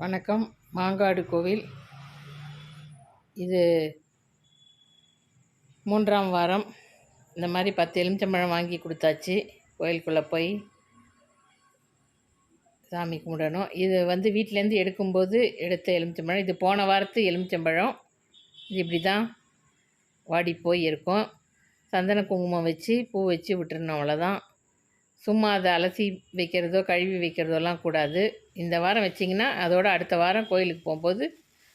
வணக்கம். மாங்காடு கோவில். இது மூன்றாம் வாரம். இந்த மாதிரி பத்து எலுமிச்சம்பழம் வாங்கி கொடுத்தாச்சு. கோயிலுக்குள்ளே போய் சாமி கும்பிடணும். இது வந்து வீட்டிலேருந்து எடுக்கும்போது எடுத்த எலுமிச்சம்பழம். இது போன வாரத்து எலுமிச்சம்பழம். இது இப்படி தான் வாடி போய் இருக்கும். சந்தன குங்குமம் வச்சு பூ வச்சு விட்டுருணும். அவ்வளோதான் சும்மா அதை அலசி வைக்கிறதோ கழுவி வைக்கிறதோலாம் கூடாது. இந்த வாரம் வச்சிங்கன்னா அதோட அடுத்த வாரம் கோயிலுக்கு போகும்போது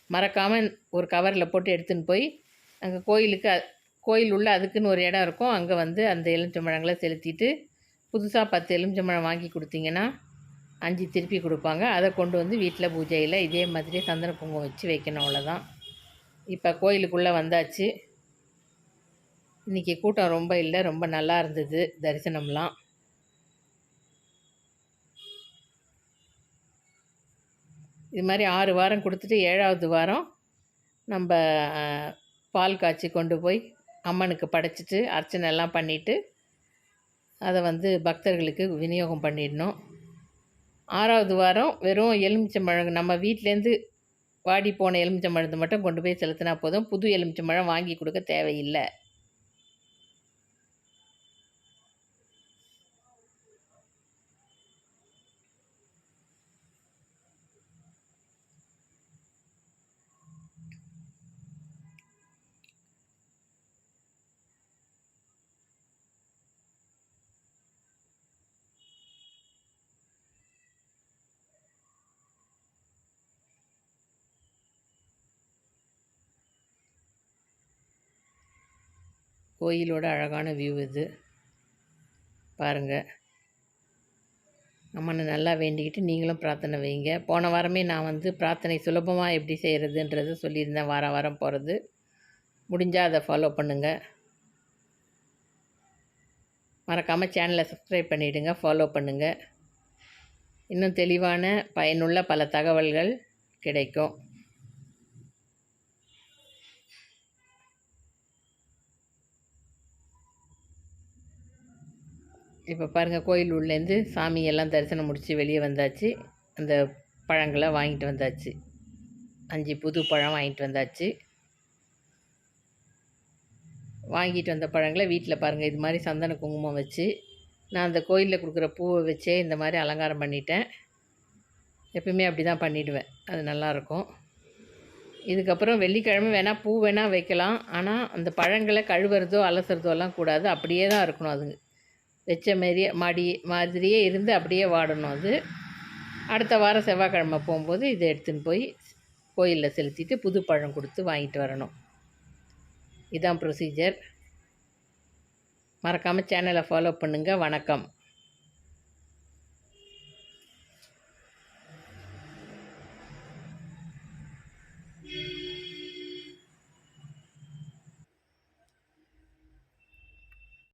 மறக்காமல் ஒரு கவரில் போட்டு எடுத்துன்னு போய் அங்கே கோயிலுக்கு கோயில் உள்ள அதுக்குன்னு ஒரு இடம் இருக்கும். அங்கே வந்து அந்த எலுமிச்சம்பழங்களை செலுத்திட்டு புதுசாக பத்து எலுமிச்சம்பழம் வாங்கி கொடுத்தீங்கன்னா அஞ்சு திருப்பி கொடுப்பாங்க. அதை கொண்டு வந்து வீட்டில் பூஜையில் இதே மாதிரி சந்தன குங்குமம் வச்சு வைக்கணும் அவ்வளோதான் இப்போ கோயிலுக்குள்ளே வந்தாச்சு. இன்றைக்கி கூட்டம் ரொம்ப இல்லை ரொம்ப நல்லா இருந்தது தரிசனம்லாம். இது மாதிரி ஆறு வாரம் கொடுத்துட்டு ஏழாவது வாரம் நம்ம பால் காய்ச்சி கொண்டு போய் அம்மனுக்கு படைச்சிட்டு அர்ச்சனை எல்லாம் பண்ணிவிட்டு அதை வந்து பக்தர்களுக்கு விநியோகம் பண்ணிடணும். ஆறாவது வாரம் வெறும் எலுமிச்சம்பழம் நம்ம வீட்டிலேருந்து வாடி போன எலுமிச்சம்பழத்தை மட்டும் கொண்டு போய் செலுத்தினா போதும். புது எலுமிச்சம்பழம் வாங்கி கொடுக்க தேவையில்லை. கோயிலோட அழகான வியூ இது. பாருங்கள் அம்மனை நல்லா வேண்டிக்கிட்டு நீங்களும் பிரார்த்தனை வைங்க. போன வாரமே நான் வந்து பிரார்த்தனை சுலபமாக எப்படி செய்கிறதுன்றத சொல்லியிருந்தேன். வாரம் வாரம் போகிறது முடிஞ்சால் அதை ஃபாலோ பண்ணுங்கள் மறக்காமல் சேனலை சப்ஸ்கிரைப் பண்ணிவிடுங்க ஃபாலோ பண்ணுங்கள் இன்னும் தெளிவான பயனுள்ள பல தகவல்கள் கிடைக்கும். இப்போ பாருங்கள் கோயில் உள்ளேருந்து சாமியெல்லாம் தரிசனம் முடித்து வெளியே வந்தாச்சு. அந்த பழங்களை வாங்கிட்டு வந்தாச்சு. அஞ்சு புது பழம் வாங்கிட்டு வந்தாச்சு. வாங்கிட்டு வந்த பழங்களை வீட்டில் பாருங்கள் இது மாதிரி சந்தன குங்குமம் வச்சு நான் அந்த கோயிலில் கொடுக்குற பூவை வச்சே இந்த மாதிரி அலங்காரம் பண்ணிட்டேன். எப்பயுமே அப்படி தான் பண்ணிவிடுவேன் அது நல்லாயிருக்கும். இதுக்கப்புறம் வெள்ளிக்கிழமை வேணால் பூ வேணால் வைக்கலாம். ஆனால் அந்த பழங்களை கழுவுறதோ அலசுறதோ எல்லாம் கூடாது. அப்படியே தான் இருக்கணும் அது வச்ச மாரி மாடி மாதிரியே இருந்து அப்படியே வாடணும் அது. அடுத்த வாரம் செவ்வாய்க்கிழமை போகும்போது இதை எடுத்துன்னு போய் கோயிலில் செலுத்திட்டு புது பழம் கொடுத்து வாங்கிட்டு வரணும். இதான் ப்ரொசீஜர் மறக்காமல் சேனலை ஃபாலோ பண்ணுங்கள் வணக்கம்.